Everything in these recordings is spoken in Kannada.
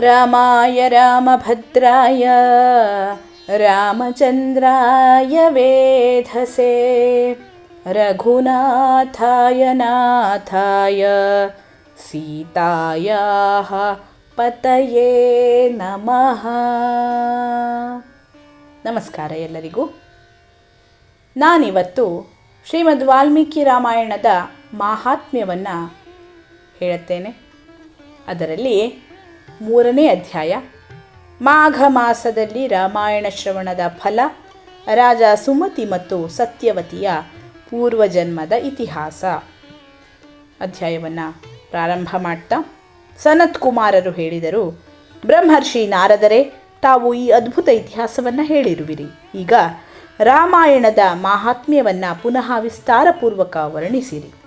ರಾಮಾಯ ರಾಮಭದ್ರಾಯ, ರಾಮಚಂದ್ರಾಯ ವೇಧಸೆ ರಘುನಾಥಾಯ ನಾಥಾಯ, ಸೀತಾಯ ಪತಯೇ ನಮಃ. ನಮಸ್ಕಾರ ಎಲ್ಲರಿಗೂ. ನಾನಿವತ್ತು ಶ್ರೀಮದ್ ವಾಲ್ಮೀಕಿ ರಾಮಾಯಣದ ಮಾಹಾತ್ಮ್ಯವನ್ನು ಹೇಳುತ್ತೇನೆ. ಅದರಲ್ಲಿ ಮೂರನೇ ಅಧ್ಯಾಯ. ಮಾಘ ಮಾಸದಲ್ಲಿ ರಾಮಾಯಣ ಶ್ರವಣದ ಫಲ, ರಾಜ ಸುಮತಿ ಮತ್ತು ಸತ್ಯವತಿಯ ಪೂರ್ವಜನ್ಮದ ಇತಿಹಾಸ. ಅಧ್ಯಾಯವನ್ನು ಪ್ರಾರಂಭ ಮಾಡ್ತಾ ಸನತ್ ಕುಮಾರರು ಹೇಳಿದರು, ಬ್ರಹ್ಮರ್ಷಿ ನಾರದರೆ, ತಾವು ಈ ಅದ್ಭುತ ಇತಿಹಾಸವನ್ನು ಹೇಳಿರುವಿರಿ. ಈಗ ರಾಮಾಯಣದ ಮಾಹಾತ್ಮ್ಯವನ್ನು ಪುನಃ ವಿಸ್ತಾರಪೂರ್ವಕ ವರ್ಣಿಸಿರಿ.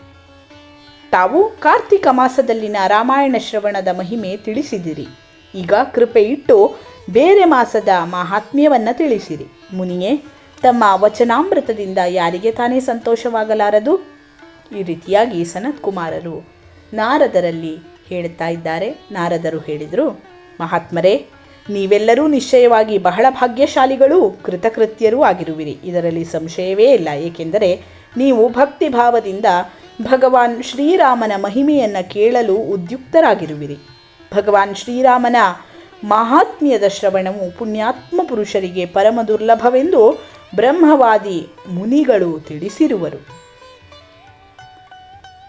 ತಾವು ಕಾರ್ತಿಕ ಮಾಸದಲ್ಲಿನ ರಾಮಾಯಣ ಶ್ರವಣದ ಮಹಿಮೆ ತಿಳಿಸಿದಿರಿ. ಈಗ ಕೃಪೆ ಇಟ್ಟು ಬೇರೆ ಮಾಸದ ಮಾಹಾತ್ಮ್ಯವನ್ನು ತಿಳಿಸಿರಿ. ಮುನಿಯೇ, ತಮ್ಮ ವಚನಾಮೃತದಿಂದ ಯಾರಿಗೆ ತಾನೇ ಸಂತೋಷವಾಗಲಾರದು? ಈ ರೀತಿಯಾಗಿ ಸನತ್ ಕುಮಾರರು ನಾರದರಲ್ಲಿ ಹೇಳುತ್ತಾ ಇದ್ದಾರೆ. ನಾರದರು ಹೇಳಿದರು, ಮಹಾತ್ಮರೇ, ನೀವೆಲ್ಲರೂ ನಿಶ್ಚಯವಾಗಿ ಬಹಳ ಭಾಗ್ಯಶಾಲಿಗಳೂ, ಕೃತಕೃತ್ಯರೂ ಆಗಿರುವಿರಿ. ಇದರಲ್ಲಿ ಸಂಶಯವೇ ಇಲ್ಲ. ಏಕೆಂದರೆ ನೀವು ಭಕ್ತಿಭಾವದಿಂದ ಭಗವಾನ್ ಶ್ರೀರಾಮನ ಮಹಿಮೆಯನ್ನು ಕೇಳಲು ಉದ್ಯುಕ್ತರಾಗಿರುವಿರಿ. ಭಗವಾನ್ ಶ್ರೀರಾಮನ ಮಹಾತ್ಮ್ಯದ ಶ್ರವಣವು ಪುಣ್ಯಾತ್ಮ ಪುರುಷರಿಗೆ ಪರಮ ದುರ್ಲಭವೆಂದು ಬ್ರಹ್ಮವಾದಿ ಮುನಿಗಳು ತಿಳಿಸಿರುವರು.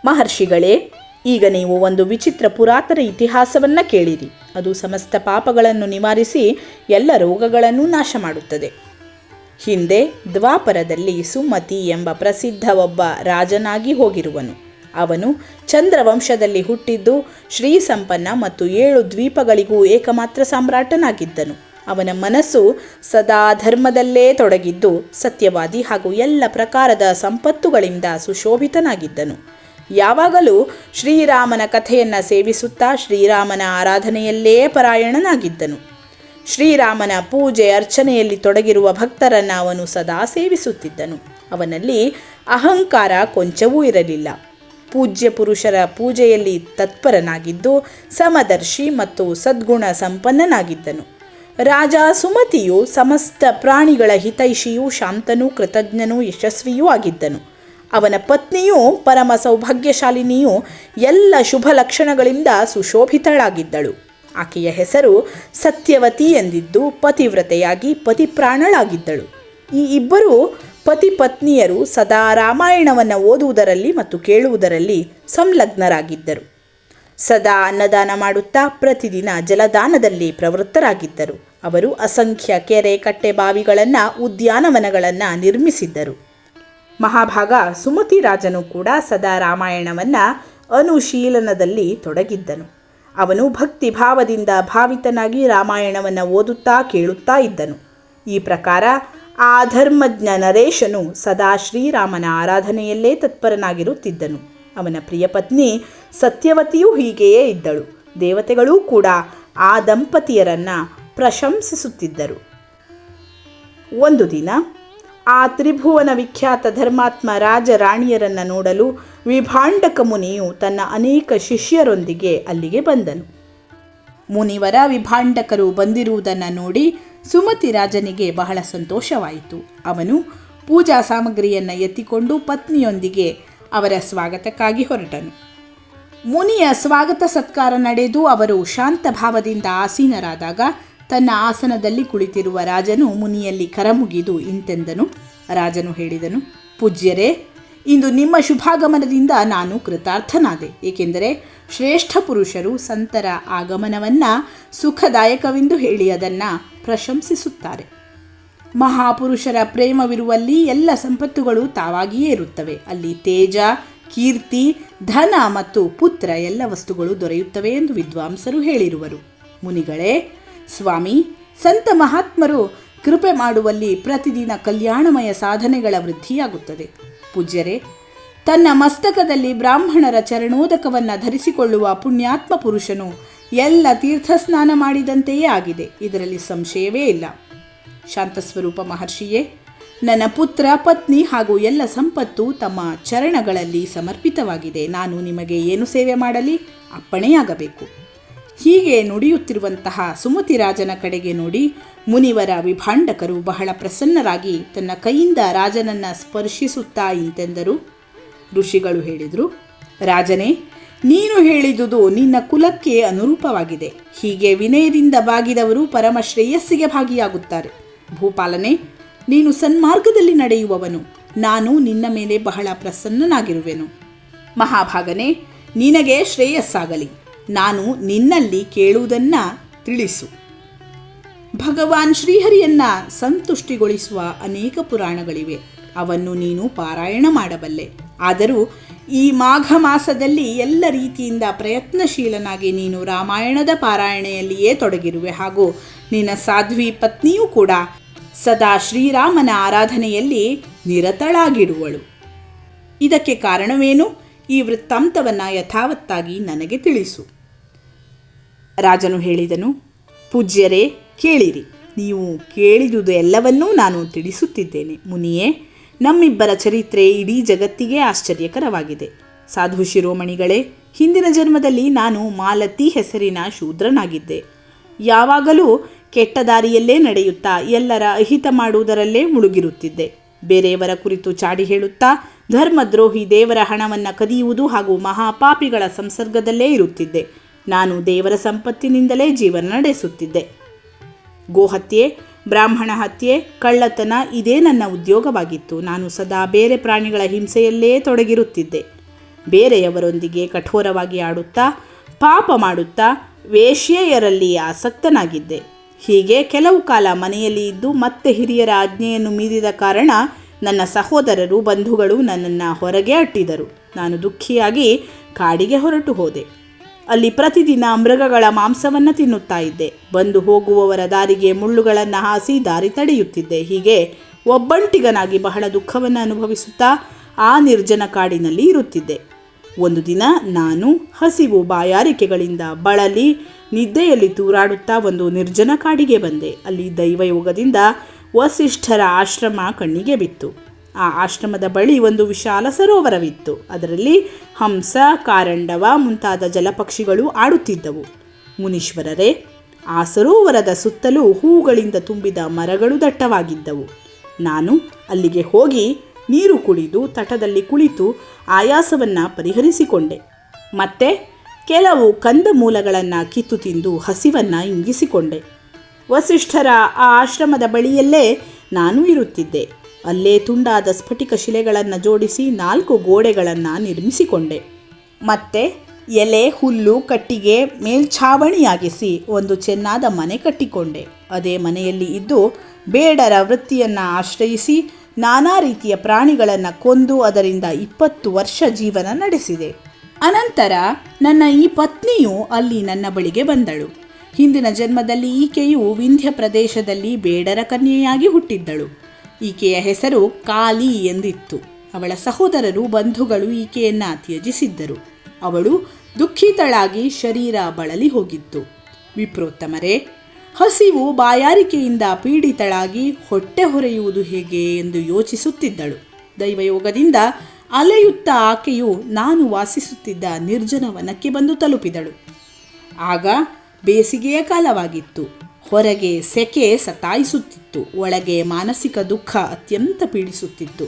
ಮಹರ್ಷಿಗಳೇ, ಈಗ ನೀವು ಒಂದು ವಿಚಿತ್ರ ಪುರಾತನ ಇತಿಹಾಸವನ್ನು ಕೇಳಿರಿ. ಅದು ಸಮಸ್ತ ಪಾಪಗಳನ್ನು ನಿವಾರಿಸಿ ಎಲ್ಲ ರೋಗಗಳನ್ನು ನಾಶ ಮಾಡುತ್ತದೆ ಹಿಂದೆ ದ್ವಾಪರದಲ್ಲಿ ಸುಮತಿ ಎಂಬ ಪ್ರಸಿದ್ಧ ಒಬ್ಬ ರಾಜನಾಗಿ ಹೋಗಿರುವನು. ಅವನು ಚಂದ್ರವಂಶದಲ್ಲಿ ಹುಟ್ಟಿದ್ದು ಶ್ರೀ ಸಂಪನ್ನ ಮತ್ತು ಏಳು ದ್ವೀಪಗಳಿಗೂ ಏಕಮಾತ್ರ ಸಾಮ್ರಾಟನಾಗಿದ್ದನು. ಅವನ ಮನಸ್ಸು ಸದಾ ಧರ್ಮದಲ್ಲೇ ತೊಡಗಿದ್ದು, ಸತ್ಯವಾದಿ ಹಾಗೂ ಎಲ್ಲ ಪ್ರಕಾರದ ಸಂಪತ್ತುಗಳಿಂದ ಸುಶೋಭಿತನಾಗಿದ್ದನು. ಯಾವಾಗಲೂ ಶ್ರೀರಾಮನ ಕಥೆಯನ್ನು ಸೇವಿಸುತ್ತಾ ಶ್ರೀರಾಮನ ಆರಾಧನೆಯಲ್ಲೇ ಪರಾಯಣನಾಗಿದ್ದನು. ಶ್ರೀರಾಮನ ಪೂಜೆ ಅರ್ಚನೆಯಲ್ಲಿ ತೊಡಗಿರುವ ಭಕ್ತರನ್ನು ಅವನು ಸದಾ ಸೇವಿಸುತ್ತಿದ್ದನು. ಅವನಲ್ಲಿ ಅಹಂಕಾರ ಕೊಂಚವೂ ಇರಲಿಲ್ಲ. ಪೂಜ್ಯ ಪುರುಷರ ಪೂಜೆಯಲ್ಲಿ ತತ್ಪರನಾಗಿದ್ದು ಸಮದರ್ಶಿ ಮತ್ತು ಸದ್ಗುಣ ಸಂಪನ್ನನಾಗಿದ್ದನು. ರಾಜ ಸುಮತಿಯು ಸಮಸ್ತ ಪ್ರಾಣಿಗಳ ಹಿತೈಷಿಯೂ ಶಾಂತನೂ ಕೃತಜ್ಞನೂ ಯಶಸ್ವಿಯೂ ಆಗಿದ್ದನು. ಅವನ ಪತ್ನಿಯು ಪರಮ ಸೌಭಾಗ್ಯಶಾಲಿನಿಯೂ ಎಲ್ಲ ಶುಭ ಲಕ್ಷಣಗಳಿಂದ ಸುಶೋಭಿತಳಾಗಿದ್ದಳು. ಆಕೆಯ ಹೆಸರು ಸತ್ಯವತಿ ಎಂದಿದ್ದು ಪತಿವ್ರತೆಯಾಗಿ ಪತಿಪ್ರಾಣಳಾಗಿದ್ದಳು. ಈ ಇಬ್ಬರು ಪತಿ ಪತ್ನಿಯರು ಸದಾ ರಾಮಾಯಣವನ್ನು ಓದುವುದರಲ್ಲಿ ಮತ್ತು ಕೇಳುವುದರಲ್ಲಿ ಸಂಲಗ್ನರಾಗಿದ್ದರು. ಸದಾ ಅನ್ನದಾನ ಮಾಡುತ್ತಾ ಪ್ರತಿದಿನ ಜಲದಾನದಲ್ಲಿ ಪ್ರವೃತ್ತರಾಗಿದ್ದರು. ಅವರು ಅಸಂಖ್ಯ ಕೆರೆ ಕಟ್ಟೆ ಬಾವಿಗಳನ್ನು, ಉದ್ಯಾನವನಗಳನ್ನು ನಿರ್ಮಿಸಿದ್ದರು. ಮಹಾಭಾಗ ಸುಮತಿ ರಾಜನು ಕೂಡ ಸದಾ ರಾಮಾಯಣವನ್ನು ಅನುಶೀಲನದಲ್ಲಿ ತೊಡಗಿದ್ದನು. ಅವನು ಭಕ್ತಿ ಭಾವದಿಂದ ಭಾವಿತನಾಗಿ ರಾಮಾಯಣವನ್ನು ಓದುತ್ತಾ ಕೇಳುತ್ತಾ ಇದ್ದನು. ಈ ಪ್ರಕಾರ ಆ ಧರ್ಮಜ್ಞ ನರೇಶನು ಸದಾ ಶ್ರೀರಾಮನ ಆರಾಧನೆಯಲ್ಲೇ ತತ್ಪರನಾಗಿರುತ್ತಿದ್ದನು. ಅವನ ಪ್ರಿಯ ಪತ್ನಿ ಸತ್ಯವತಿಯೂ ಹೀಗೆಯೇ ಇದ್ದಳು. ದೇವತೆಗಳೂ ಕೂಡ ಆ ದಂಪತಿಯರನ್ನು ಪ್ರಶಂಸಿಸುತ್ತಿದ್ದರು. ಒಂದು ದಿನ ಆ ತ್ರಿಭುವನ ವಿಖ್ಯಾತ ಧರ್ಮಾತ್ಮ ರಾಜ ರಾಣಿಯರನ್ನು ನೋಡಲು ವಿಭಾಂಡಕ ಮುನಿಯು ತನ್ನ ಅನೇಕ ಶಿಷ್ಯರೊಂದಿಗೆ ಅಲ್ಲಿಗೆ ಬಂದನು. ಮುನಿವರ ವಿಭಾಂಡಕರು ಬಂದಿರುವುದನ್ನು ನೋಡಿ ಸುಮತಿ ರಾಜನಿಗೆ ಬಹಳ ಸಂತೋಷವಾಯಿತು. ಅವನು ಪೂಜಾ ಸಾಮಗ್ರಿಯನ್ನು ಎತ್ತಿಕೊಂಡು ಪತ್ನಿಯೊಂದಿಗೆ ಅವರ ಸ್ವಾಗತಕ್ಕಾಗಿ ಹೊರಟನು. ಮುನಿಯ ಸ್ವಾಗತ ಸತ್ಕಾರ ನಡೆದು ಅವರು ಶಾಂತ ಭಾವದಿಂದ ಆಸೀನರಾದಾಗ ತನ್ನ ಆಸನದಲ್ಲಿ ಕುಳಿತಿರುವ ರಾಜನು ಮುನಿಯಲ್ಲಿ ಕರಮುಗಿದು ಇಂತೆಂದನು. ರಾಜನು ಹೇಳಿದನು, ಪೂಜ್ಯರೇ, ಇಂದು ನಿಮ್ಮ ಶುಭಾಗಮನದಿಂದ ನಾನು ಕೃತಾರ್ಥನಾದೆ. ಏಕೆಂದರೆ ಶ್ರೇಷ್ಠ ಪುರುಷರು ಸಂತರ ಆಗಮನವನ್ನು ಸುಖದಾಯಕವೆಂದು ಹೇಳಿ ಅದನ್ನು ಪ್ರಶಂಸಿಸುತ್ತಾರೆ. ಮಹಾಪುರುಷರ ಪ್ರೇಮವಿರುವಲ್ಲಿ ಎಲ್ಲ ಸಂಪತ್ತುಗಳು ತಾವಾಗಿಯೇ ಇರುತ್ತವೆ. ಅಲ್ಲಿ ತೇಜ, ಕೀರ್ತಿ, ಧನ ಮತ್ತು ಪುತ್ರ ಎಲ್ಲ ವಸ್ತುಗಳು ದೊರೆಯುತ್ತವೆ ಎಂದು ವಿದ್ವಾಂಸರು ಹೇಳಿರುವರು. ಮುನಿಗಳೇ ಸ್ವಾಮಿ, ಸಂತ ಮಹಾತ್ಮರು ಕೃಪೆ ಮಾಡುವಲ್ಲಿ ಪ್ರತಿದಿನ ಕಲ್ಯಾಣಮಯ ಸಾಧನೆಗಳ ವೃದ್ಧಿಯಾಗುತ್ತದೆ. ಪೂಜ್ಯರೇ, ತನ್ನ ಮಸ್ತಕದಲ್ಲಿ ಬ್ರಾಹ್ಮಣರ ಚರಣೋದಕವನ್ನು ಧರಿಸಿಕೊಳ್ಳುವ ಪುಣ್ಯಾತ್ಮ ಪುರುಷನು ಎಲ್ಲ ತೀರ್ಥಸ್ನಾನ ಮಾಡಿದಂತೆಯೇ ಆಗಿದೆ. ಇದರಲ್ಲಿ ಸಂಶಯವೇ ಇಲ್ಲ. ಶಾಂತಸ್ವರೂಪ ಮಹರ್ಷಿಯೇ, ನನ್ನ ಪುತ್ರ, ಪತ್ನಿ ಹಾಗೂ ಎಲ್ಲ ಸಂಪತ್ತು ತಮ್ಮ ಚರಣಗಳಲ್ಲಿ ಸಮರ್ಪಿತವಾಗಿದೆ. ನಾನು ನಿಮಗೆ ಏನು ಸೇವೆ ಮಾಡಲಿ? ಅಪ್ಪಣೆಯಾಗಬೇಕು. ಹೀಗೆ ನುಡಿಯುತ್ತಿರುವಂತಹ ಸುಮತಿ ರಾಜನ ಕಡೆಗೆ ನೋಡಿ ಮುನಿವರ ವಿಭಾಂಡಕರು ಬಹಳ ಪ್ರಸನ್ನರಾಗಿ ತನ್ನ ಕೈಯಿಂದ ರಾಜನನ್ನ ಸ್ಪರ್ಶಿಸುತ್ತಾ ಇಂತೆಂದರು. ಋಷಿಗಳು ಹೇಳಿದರು, ರಾಜನೇ, ನೀನು ಹೇಳಿದುದು ನಿನ್ನ ಕುಲಕ್ಕೆ ಅನುರೂಪವಾಗಿದೆ. ಹೀಗೆ ವಿನಯದಿಂದ ಬಾಗಿದವರು ಪರಮ ಶ್ರೇಯಸ್ಸಿಗೆ ಭಾಗಿಯಾಗುತ್ತಾರೆ. ಭೂಪಾಲನೆ, ನೀನು ಸನ್ಮಾರ್ಗದಲ್ಲಿ ನಡೆಯುವವನು. ನಾನು ನಿನ್ನ ಮೇಲೆ ಬಹಳ ಪ್ರಸನ್ನನಾಗಿರುವೆನು. ಮಹಾಭಾಗನೆ, ನಿನಗೆ ಶ್ರೇಯಸ್ಸಾಗಲಿ. ನಾನು ನಿನ್ನಲ್ಲಿ ಕೇಳುವುದನ್ನ ತಿಳಿಸು. ಭಗವಾನ್ ಶ್ರೀಹರಿಯನ್ನ ಸಂತುಷ್ಟಿಗೊಳಿಸುವ ಅನೇಕ ಪುರಾಣಗಳಿವೆ. ಅವನ್ನು ನೀನು ಪಾರಾಯಣ ಮಾಡಬಲ್ಲೆ. ಆದರೂ ಈ ಮಾಘ ಮಾಸದಲ್ಲಿ ಎಲ್ಲ ರೀತಿಯಿಂದ ಪ್ರಯತ್ನಶೀಲನಾಗಿ ನೀನು ರಾಮಾಯಣದ ಪಾರಾಯಣೆಯಲ್ಲಿಯೇ ತೊಡಗಿರುವೆ. ಹಾಗೂ ನಿನ್ನ ಸಾಧ್ವಿ ಪತ್ನಿಯೂ ಕೂಡ ಸದಾ ಶ್ರೀರಾಮನ ಆರಾಧನೆಯಲ್ಲಿ ನಿರತಳಾಗಿರುವಳು. ಇದಕ್ಕೆ ಕಾರಣವೇನು? ಈ ವೃತ್ತಾಂತವನ್ನು ಯಥಾವತ್ತಾಗಿ ನನಗೆ ತಿಳಿಸು. ರಾಜನು ಹೇಳಿದನು, ಪೂಜ್ಯರೇ, ಕೇಳಿರಿ. ನೀವು ಕೇಳಿದುದು ಎಲ್ಲವನ್ನೂ ನಾನು ತಿಳಿಸುತ್ತಿದ್ದೇನೆ. ಮುನಿಯೇ, ನಮ್ಮಿಬ್ಬರ ಚರಿತ್ರೆ ಇಡೀ ಜಗತ್ತಿಗೆ ಆಶ್ಚರ್ಯಕರವಾಗಿದೆ. ಸಾಧು ಶಿರೋಮಣಿಗಳೇ, ಹಿಂದಿನ ಜನ್ಮದಲ್ಲಿ ನಾನು ಮಾಲತಿ ಹೆಸರಿನ ಶೂದ್ರನಾಗಿದ್ದೆ. ಯಾವಾಗಲೂ ಕೆಟ್ಟ ದಾರಿಯಲ್ಲೇ ನಡೆಯುತ್ತಾ ಎಲ್ಲರ ಅಹಿತ ಮಾಡುವುದರಲ್ಲೇ ಮುಳುಗಿರುತ್ತಿದ್ದೆ. ಬೇರೆಯವರ ಕುರಿತು ಚಾಡಿ ಹೇಳುತ್ತಾ ಧರ್ಮದ್ರೋಹಿ ದೇವರ ಹಣವನ್ನು ಕದಿಯುವುದು ಹಾಗೂ ಮಹಾಪಾಪಿಗಳ ಸಂಸರ್ಗದಲ್ಲೇ ಇರುತ್ತಿದ್ದೆ. ನಾನು ದೇವರ ಸಂಪತ್ತಿನಿಂದಲೇ ಜೀವನ ನಡೆಸುತ್ತಿದ್ದೆ. ಗೋಹತ್ಯೆ, ಬ್ರಾಹ್ಮಣ ಹತ್ಯೆ, ಕಳ್ಳತನ ಇದೇ ನನ್ನ ಉದ್ಯೋಗವಾಗಿತ್ತು. ನಾನು ಸದಾ ಬೇರೆ ಪ್ರಾಣಿಗಳ ಹಿಂಸೆಯಲ್ಲೇ ತೊಡಗಿರುತ್ತಿದ್ದೆ. ಬೇರೆಯವರೊಂದಿಗೆ ಕಠೋರವಾಗಿ ಆಡುತ್ತಾ, ಪಾಪ ಮಾಡುತ್ತಾ, ವೇಶ್ಯೆಯರಲ್ಲಿ ಆಸಕ್ತನಾಗಿದ್ದೆ. ಹೀಗೆ ಕೆಲವು ಕಾಲ ಮನೆಯಲ್ಲಿ ಇದ್ದು ಮತ್ತೆ ಹಿರಿಯರ ಆಜ್ಞೆಯನ್ನು ಮೀರಿದ ಕಾರಣ ನನ್ನ ಸಹೋದರರು ಬಂಧುಗಳು ನನ್ನನ್ನು ಹೊರಗೆ ಅಟ್ಟಿದರು. ನಾನು ದುಃಖಿಯಾಗಿ ಕಾಡಿಗೆ ಹೊರಟು ಹೋದೆ. ಅಲ್ಲಿ ಪ್ರತಿದಿನ ಮೃಗಗಳ ಮಾಂಸವನ್ನು ತಿನ್ನುತ್ತಾ ಇದ್ದೆ. ಬಂದು ಹೋಗುವವರ ದಾರಿಗೆ ಮುಳ್ಳುಗಳನ್ನು ಹಾಸಿ ದಾರಿ ತಡೆಯುತ್ತಿದ್ದೆ. ಹೀಗೆ ಒಬ್ಬಂಟಿಗನಾಗಿ ಬಹಳ ದುಃಖವನ್ನು ಅನುಭವಿಸುತ್ತಾ ಆ ನಿರ್ಜನ ಕಾಡಿನಲ್ಲಿ ಇರುತ್ತಿದ್ದೆ. ಒಂದು ದಿನ ನಾನು ಹಸಿವು ಬಾಯಾರಿಕೆಗಳಿಂದ ಬಳಲಿ ನಿದ್ದೆಯಲ್ಲಿ ತೂರಾಡುತ್ತಾ ಒಂದು ನಿರ್ಜನ ಕಾಡಿಗೆ ಬಂದೆ. ಅಲ್ಲಿ ದೈವಯೋಗದಿಂದ ವಸಿಷ್ಠರ ಆಶ್ರಮ ಕಣ್ಣಿಗೆ ಬಿತ್ತು. ಆ ಆಶ್ರಮದ ಬಳಿ ಒಂದು ವಿಶಾಲ ಸರೋವರವಿತ್ತು. ಅದರಲ್ಲಿ ಹಂಸ, ಕಾರಂಡವ ಮುಂತಾದ ಜಲಪಕ್ಷಿಗಳು ಆಡುತ್ತಿದ್ದವು. ಮುನೀಶ್ವರರೇ, ಆ ಸರೋವರದ ಸುತ್ತಲೂ ಹೂಗಳಿಂದ ತುಂಬಿದ ಮರಗಳು ದಟ್ಟವಾಗಿದ್ದವು. ನಾನು ಅಲ್ಲಿಗೆ ಹೋಗಿ ನೀರು ಕುಡಿದು ತಟದಲ್ಲಿ ಕುಳಿತು ಆಯಾಸವನ್ನು ಪರಿಹರಿಸಿಕೊಂಡೆ. ಮತ್ತೆ ಕೆಲವು ಕಂದಮೂಲಗಳನ್ನು ಕಿತ್ತು ತಿಂದು ಹಸಿವನ್ನು ಇಂಗಿಸಿಕೊಂಡೆ. ವಸಿಷ್ಠರ ಆ ಆಶ್ರಮದ ಬಳಿಯಲ್ಲೇ ನಾನು ಇರುತ್ತಿದ್ದೆ. ಅಲ್ಲೇ ತುಂಡಾದ ಸ್ಫಟಿಕ ಶಿಲೆಗಳನ್ನು ಜೋಡಿಸಿ ನಾಲ್ಕು ಗೋಡೆಗಳನ್ನು ನಿರ್ಮಿಸಿಕೊಂಡೆ. ಮತ್ತೆ ಎಲೆ, ಹುಲ್ಲು, ಕಟ್ಟಿಗೆ ಮೇಲ್ಛಾವಣಿಯಾಗಿಸಿ ಒಂದು ಚೆನ್ನಾದ ಮನೆ ಕಟ್ಟಿಕೊಂಡೆ. ಅದೇ ಮನೆಯಲ್ಲಿ ಇದ್ದು ಬೇಡರ ವೃತ್ತಿಯನ್ನು ಆಶ್ರಯಿಸಿ ನಾನಾ ರೀತಿಯ ಪ್ರಾಣಿಗಳನ್ನು ಕೊಂದು ಅದರಿಂದ ಇಪ್ಪತ್ತು ವರ್ಷ ಜೀವನ ನಡೆಸಿದೆ. ಅನಂತರ ನನ್ನ ಈ ಪತ್ನಿಯು ಅಲ್ಲಿ ನನ್ನ ಬಳಿಗೆ ಬಂದಳು. ಹಿಂದಿನ ಜನ್ಮದಲ್ಲಿ ಈಕೆಯು ವಿಂಧ್ಯ ಪ್ರದೇಶದಲ್ಲಿ ಬೇಡರ ಕನ್ಯೆಯಾಗಿ ಹುಟ್ಟಿದ್ದಳು. ಈಕೆಯ ಹೆಸರು ಕಾಲಿ ಎಂದಿತ್ತು. ಅವಳ ಸಹೋದರರು ಬಂಧುಗಳು ಈಕೆಯನ್ನು ತ್ಯಜಿಸಿದ್ದರು. ಅವಳು ದುಃಖಿತಳಾಗಿ ಶರೀರ ಬಳಲಿ ಹೋಗಿತ್ತು. ವಿಪ್ರೋತ್ತಮರೇ, ಹಸಿವು ಬಾಯಾರಿಕೆಯಿಂದ ಪೀಡಿತಳಾಗಿ ಹೊಟ್ಟೆ ಹೊರೆಯುವುದು ಹೇಗೆ ಎಂದು ಯೋಚಿಸುತ್ತಿದ್ದಳು. ದೈವಯೋಗದಿಂದ ಅಲೆಯುತ್ತ ಆಕೆಯು ನಾನು ವಾಸಿಸುತ್ತಿದ್ದ ನಿರ್ಜನ ವನಕ್ಕೆ ಬಂದು ತಲುಪಿದಳು. ಆಗ ಬೇಸಿಗೆಯ ಕಾಲವಾಗಿತ್ತು. ಹೊರಗೆ ಸೆಕೆ ಸತಾಯಿಸುತ್ತಿತ್ತು. ಒಳಗೆ ಮಾನಸಿಕ ದುಃಖ ಅತ್ಯಂತ ಪೀಡಿಸುತ್ತಿತ್ತು.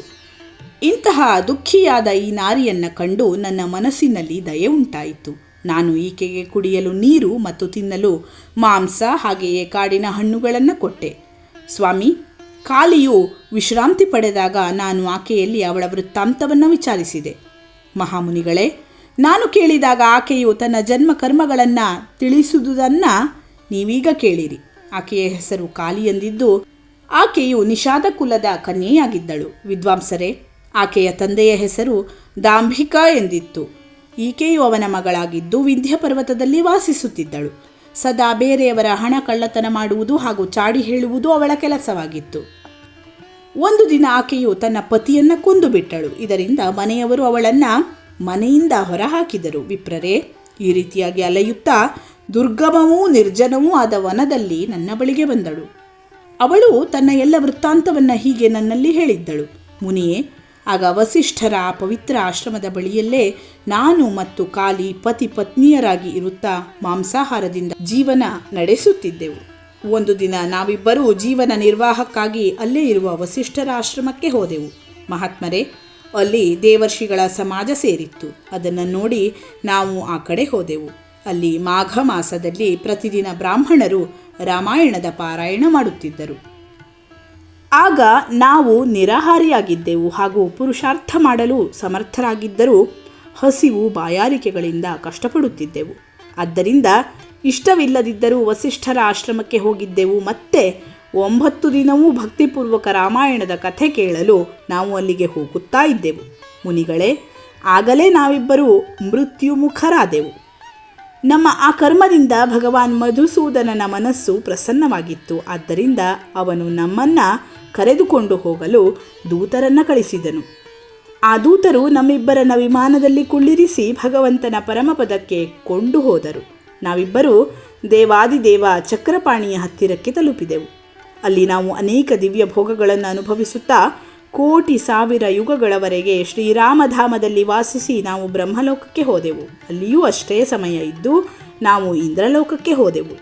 ಇಂತಹ ದುಃಖಿಯಾದ ಈ ನಾರಿಯನ್ನು ಕಂಡು ನನ್ನ ಮನಸ್ಸಿನಲ್ಲಿ ದಯೆ ಉಂಟಾಯಿತು. ನಾನು ಈಕೆಗೆ ಕುಡಿಯಲು ನೀರು ಮತ್ತು ತಿನ್ನಲು ಮಾಂಸ ಹಾಗೆಯೇ ಕಾಡಿನ ಹಣ್ಣುಗಳನ್ನು ಕೊಟ್ಟೆ. ಸ್ವಾಮಿ, ಕಾಲಿಯು ವಿಶ್ರಾಂತಿ ಪಡೆದಾಗ ನಾನು ಆಕೆಯಲ್ಲಿ ಅವಳ ವೃತ್ತಾಂತವನ್ನು ವಿಚಾರಿಸಿದೆ. ಮಹಾಮುನಿಗಳೇ, ನಾನು ಕೇಳಿದಾಗ ಆಕೆಯು ತನ್ನ ಜನ್ಮ ಕರ್ಮಗಳನ್ನು ತಿಳಿಸುವುದನ್ನು ನೀವೀಗ ಕೇಳಿರಿ. ಆಕೆಯ ಹೆಸರು ಕಾಲಿ ಎಂದಿದ್ದು ಆಕೆಯು ನಿಷಾದ ಕುಲದ ಕನ್ಯೆಯಾಗಿದ್ದಳು. ವಿದ್ವಾಂಸರೇ, ಆಕೆಯ ತಂದೆಯ ಹೆಸರು ದಾಂಭಿಕಾ ಎಂದಿತ್ತು. ಈಕೆಯು ಅವನ ಮಗಳಾಗಿದ್ದು ವಿಂಧ್ಯ ಪರ್ವತದಲ್ಲಿ ವಾಸಿಸುತ್ತಿದ್ದಳು. ಸದಾ ಬೇರೆಯವರ ಹಣ ಕಳ್ಳತನ ಮಾಡುವುದು ಹಾಗೂ ಚಾಡಿ ಹೇಳುವುದು ಅವಳ ಕೆಲಸವಾಗಿತ್ತು. ಒಂದು ದಿನ ಆಕೆಯು ತನ್ನ ಪತಿಯನ್ನ ಕೊಂದು ಬಿಟ್ಟಳು ಇದರಿಂದ ಮನೆಯವರು ಅವಳನ್ನ ಮನೆಯಿಂದ ಹೊರಹಾಕಿದರು. ವಿಪ್ರರೇ, ಈ ರೀತಿಯಾಗಿ ಅಲೆಯುತ್ತಾ ದುರ್ಗಮವೂ ನಿರ್ಜನವೂ ಆದ ವನದಲ್ಲಿ ನನ್ನ ಬಳಿಗೆ ಬಂದಳು. ಅವಳು ತನ್ನ ಎಲ್ಲ ವೃತ್ತಾಂತವನ್ನು ಹೀಗೆ ನನ್ನಲ್ಲಿ ಹೇಳಿದ್ದಳು. ಮುನಿಯೇ, ಆಗ ವಸಿಷ್ಠರ ಪವಿತ್ರ ಆಶ್ರಮದ ಬಳಿಯಲ್ಲೇ ನಾನು ಮತ್ತು ಕಾಲಿ ಪತಿ ಪತ್ನಿಯರಾಗಿ ಇರುತ್ತಾ ಮಾಂಸಾಹಾರದಿಂದ ಜೀವನ ನಡೆಸುತ್ತಿದ್ದೆವು. ಒಂದು ದಿನ ನಾವಿಬ್ಬರೂ ಜೀವನ ನಿರ್ವಾಹಕ್ಕಾಗಿ ಅಲ್ಲೇ ಇರುವ ವಸಿಷ್ಠರ ಆಶ್ರಮಕ್ಕೆ ಹೋದೆವು. ಮಹಾತ್ಮರೇ, ಅಲ್ಲಿ ದೇವರ್ಷಿಗಳ ಸಮಾಜ ಸೇರಿತ್ತು. ಅದನ್ನು ನೋಡಿ ನಾವು ಆ ಕಡೆ ಹೋದೆವು. ಅಲ್ಲಿ ಮಾಘ ಮಾಸದಲ್ಲಿ ಪ್ರತಿದಿನ ಬ್ರಾಹ್ಮಣರು ರಾಮಾಯಣದ ಪಾರಾಯಣ ಮಾಡುತ್ತಿದ್ದರು. ಆಗ ನಾವು ನಿರಾಹಾರಿಯಾಗಿದ್ದೆವು ಹಾಗೂ ಪುರುಷಾರ್ಥ ಮಾಡಲು ಸಮರ್ಥರಾಗಿದ್ದರೂ ಹಸಿವು ಬಾಯಾರಿಕೆಗಳಿಂದ ಕಷ್ಟಪಡುತ್ತಿದ್ದೆವು. ಆದ್ದರಿಂದ ಇಷ್ಟವಿಲ್ಲದಿದ್ದರೂ ವಸಿಷ್ಠರ ಆಶ್ರಮಕ್ಕೆ ಹೋಗಿದ್ದೆವು. ಮತ್ತೆ ಒಂಬತ್ತು ದಿನವೂ ಭಕ್ತಿಪೂರ್ವಕ ರಾಮಾಯಣದ ಕಥೆ ಕೇಳಲು ನಾವು ಅಲ್ಲಿಗೆ ಹೋಗುತ್ತಾ ಇದ್ದೆವು. ಮುನಿಗಳೇ, ಆಗಲೇ ನಾವಿಬ್ಬರೂ ಮೃತ್ಯುಮುಖರಾದೆವು. ನಮ್ಮ ಆ ಕರ್ಮದಿಂದ ಭಗವಾನ್ ಮಧುಸೂದನನ ಮನಸ್ಸು ಪ್ರಸನ್ನವಾಗಿತ್ತು. ಆದ್ದರಿಂದ ಅವನು ನಮ್ಮನ್ನ ಕರೆದುಕೊಂಡು ಹೋಗಲು ದೂತರನ್ನು ಕಳಿಸಿದನು. ಆ ದೂತರು ನಮ್ಮಿಬ್ಬರನ್ನ ವಿಮಾನದಲ್ಲಿ ಕುಳ್ಳಿರಿಸಿ ಭಗವಂತನ ಪರಮಪದಕ್ಕೆ ಕೊಂಡು ಹೋದರು. ನಾವಿಬ್ಬರು ದೇವಾದಿದೇವ ಚಕ್ರಪಾಣಿಯ ಹತ್ತಿರಕ್ಕೆ ತಲುಪಿದೆವು. ಅಲ್ಲಿ ನಾವು ಅನೇಕ ದಿವ್ಯ ಭೋಗಗಳನ್ನು ಅನುಭವಿಸುತ್ತಾ ಕೋಟಿ ಸಾವಿರ ಯುಗಗಳವರೆಗೆ ಶ್ರೀರಾಮಧಾಮದಲ್ಲಿ ವಾಸಿಸಿ ನಾವು ಬ್ರಹ್ಮಲೋಕಕ್ಕೆ ಹೋದೆವು. ಅಲ್ಲಿಯೂ ಅಷ್ಟೇ ಸಮಯ ಇದ್ದು ನಾವು ಇಂದ್ರಲೋಕಕ್ಕೆ ಹೋದೆವು.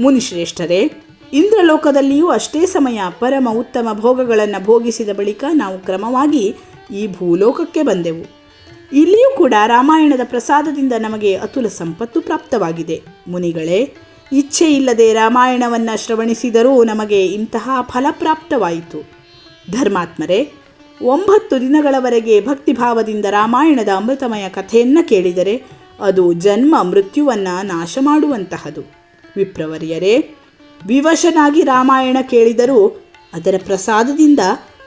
ಮುನಿಶ್ರೇಷ್ಠರೇ, ಇಂದ್ರಲೋಕದಲ್ಲಿಯೂ ಅಷ್ಟೇ ಸಮಯ ಪರಮ ಉತ್ತಮ ಭೋಗಗಳನ್ನು ಭೋಗಿಸಿದ ಬಳಿಕ ನಾವು ಕ್ರಮವಾಗಿ ಈ ಭೂಲೋಕಕ್ಕೆ ಬಂದೆವು. ಇಲ್ಲಿಯೂ ಕೂಡ ರಾಮಾಯಣದ ಪ್ರಸಾದದಿಂದ ನಮಗೆ ಅತುಲ ಸಂಪತ್ತು ಪ್ರಾಪ್ತವಾಗಿದೆ. ಮುನಿಗಳೇ ಇಚ್ಛೆ ಇಲ್ಲದೆ ರಾಮಾಯಣವನ್ನು ಶ್ರವಣಿಸಿದರೂ ನಮಗೆ ಇಂತಹ ಫಲ ಪ್ರಾಪ್ತವಾಯಿತು. ಧರ್ಮಾತ್ಮರೇ, ಒಂಬತ್ತು ದಿನಗಳವರೆಗೆ ಭಕ್ತಿಭಾವದಿಂದ ರಾಮಾಯಣದ ಅಮೃತಮಯ ಕಥೆಯನ್ನು ಕೇಳಿದರೆ ಅದು ಜನ್ಮ ಮೃತ್ಯುವನ್ನು ನಾಶ ಮಾಡುವಂತಹದು ವಿಪ್ರವರಿಯರೇ, ವಿವಶನಾಗಿ ರಾಮಾಯಣ ಕೇಳಿದರೂ ಅದರ ಪ್ರಸಾದದಿಂದ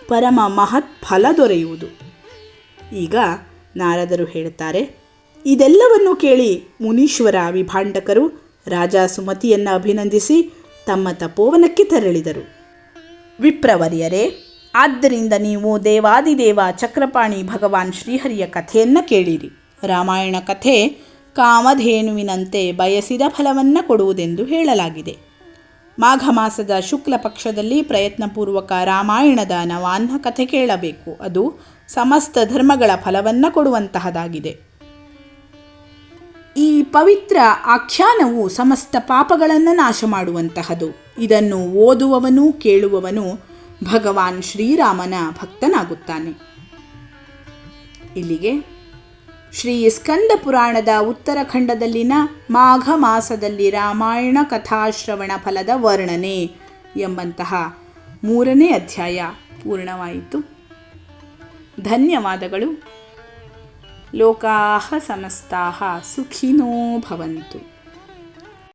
ಪರಮ ಮಹತ್ ಫಲ ದೊರೆಯುವುದು. ಈಗ ನಾರದರು ಹೇಳುತ್ತಾರೆ, ಇದೆಲ್ಲವನ್ನು ಕೇಳಿ ಮುನೀಶ್ವರ ವಿಭಾಂಡಕರು ರಾಜ ಸುಮತಿಯನ್ನು ಅಭಿನಂದಿಸಿ ತಮ್ಮ ತಪೋವನಕ್ಕೆ ತೆರಳಿದರು. ವಿಪ್ರವರ್ಯರೇ ಆದ್ದರಿಂದ ನೀವು ದೇವಾದಿದೇವ ಚಕ್ರಪಾಣಿ ಭಗವಾನ್ ಶ್ರೀಹರಿಯ ಕಥೆಯನ್ನು ಕೇಳಿರಿ. ರಾಮಾಯಣ ಕಥೆ ಕಾಮಧೇನುವಿನಂತೆ ಬಯಸಿದ ಫಲವನ್ನು ಕೊಡುವುದೆಂದು ಹೇಳಲಾಗಿದೆ. ಮಾಘ ಮಾಸದ ಶುಕ್ಲ ಪಕ್ಷದಲ್ಲಿ ಪ್ರಯತ್ನಪೂರ್ವಕ ರಾಮಾಯಣದ ನವಾನ್ನ ಕಥೆ ಕೇಳಬೇಕು. ಅದು ಸಮಸ್ತ ಧರ್ಮಗಳ ಫಲವನ್ನು ಕೊಡುವಂತಹದಾಗಿದೆ. ಈ ಪವಿತ್ರ ಆಖ್ಯಾನವು ಸಮಸ್ತ ಪಾಪಗಳನ್ನು ನಾಶ ಮಾಡುವಂತಹದು ಇದನ್ನು ಓದುವವನು, ಕೇಳುವವನು ಭಗವಾನ್ ಶ್ರೀರಾಮನ ಭಕ್ತನಾಗುತ್ತಾನೆ. ಇಲ್ಲಿಗೆ ಶ್ರೀ ಸ್ಕಂದ ಪುರಾಣದ ಉತ್ತರಖಂಡದಲ್ಲಿನ ಮಾಘ ಮಾಸದಲ್ಲಿ ರಾಮಾಯಣ ಕಥಾಶ್ರವಣ ಫಲದ ವರ್ಣನೆ ಎಂಬಂತಹ ಮೂರನೇ ಅಧ್ಯಾಯ ಪೂರ್ಣವಾಯಿತು. ಧನ್ಯವಾದಗಳು. ಲೋಕಾ ಸಮಸ್ತಾ ಸುಖಿನೋ ಭವಂತು.